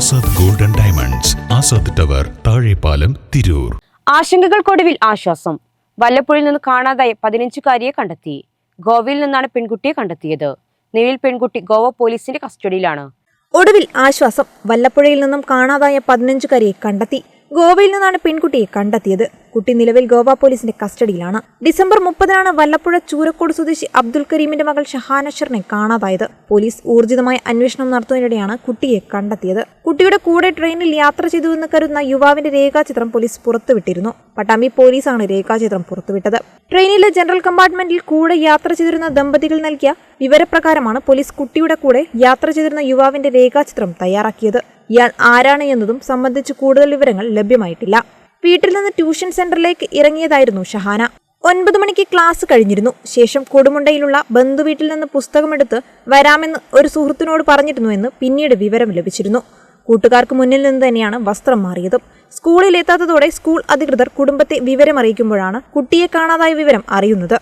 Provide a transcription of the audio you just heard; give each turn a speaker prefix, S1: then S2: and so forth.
S1: Azad golden diamonds Azad tower Thazhepalam Tirur.
S2: ആശങ്കകൾക്കൊടുവിൽ ആശ്വാസം. വല്ലപ്പുഴയിൽ നിന്ന് കാണാതായ പതിനഞ്ചുകാരിയെ കണ്ടെത്തി. ഗോവയിൽ നിന്നാണ് പെൺകുട്ടിയെ കണ്ടെത്തിയത്. നിലവിൽ പെൺകുട്ടി ഗോവ പോലീസിന്റെ കസ്റ്റഡിയിലാണ്.
S3: ഒടുവിൽ ആശ്വാസം. വല്ലപ്പുഴയിൽ നിന്നും കാണാതായ പതിനഞ്ചുകാരിയെ കണ്ടെത്തി. ഗോവയിൽ നിന്നാണ് പെൺകുട്ടിയെ കണ്ടെത്തിയത്. കുട്ടി നിലവിൽ ഗോവ പോലീസിന്റെ കസ്റ്റഡിയിലാണ്. ഡിസംബർ മുപ്പതിനാണ് വല്ലപ്പുഴ ചൂരക്കോട് സ്വദേശി അബ്ദുൽ കരീമിന്റെ മകൾ ഷഹാനഷറിനെ കാണാതായത്. പോലീസ് ഊർജിതമായ അന്വേഷണം നടത്തുന്നതിനിടെയാണ് കുട്ടിയെ കണ്ടെത്തിയത്. കുട്ടിയുടെ കൂടെ ട്രെയിനിൽ യാത്ര ചെയ്തുവെന്ന് കരുതുന്ന യുവാവിന്റെ രേഖാചിത്രം പോലീസ് പുറത്തുവിട്ടിരുന്നു. പട്ടാമ്പി പോലീസാണ് രേഖാചിത്രം പുറത്തുവിട്ടത്. ട്രെയിനിലെ ജനറൽ കമ്പാർട്ട്മെന്റിൽ കൂടെ യാത്ര ചെയ്തിരുന്ന ദമ്പതികൾ നൽകിയ വിവരപ്രകാരമാണ് പോലീസ് കുട്ടിയുടെ കൂടെ യാത്ര ചെയ്തിരുന്ന യുവാവിന്റെ രേഖാചിത്രം തയ്യാറാക്കിയത്. ഇയാൾ ആരാണ് എന്നതും സംബന്ധിച്ച് കൂടുതൽ വിവരങ്ങൾ ലഭ്യമായിട്ടില്ല. വീട്ടിൽ നിന്ന് ട്യൂഷൻ സെന്ററിലേക്ക് ഇറങ്ങിയതായിരുന്നു ഷഹാന. ഒൻപത് മണിക്ക് ക്ലാസ് കഴിഞ്ഞിരുന്നു. ശേഷം കൊടുമുണ്ടയിലുള്ള ബന്ധുവീട്ടിൽ നിന്ന് പുസ്തകമെടുത്ത് വരാമെന്ന് ഒരു സുഹൃത്തിനോട് പറഞ്ഞിരുന്നുവെന്ന് പിന്നീട് വിവരം ലഭിച്ചിരുന്നു. കൂട്ടുകാർക്ക് മുന്നിൽ നിന്ന് തന്നെയാണ് വസ്ത്രം മാറിയതും. സ്കൂളിൽ എത്താത്തതോടെ സ്കൂൾ അധികൃതർ കുടുംബത്തെ വിവരമറിയിക്കുമ്പോഴാണ് കുട്ടിയെ കാണാതായ വിവരം അറിയുന്നത്.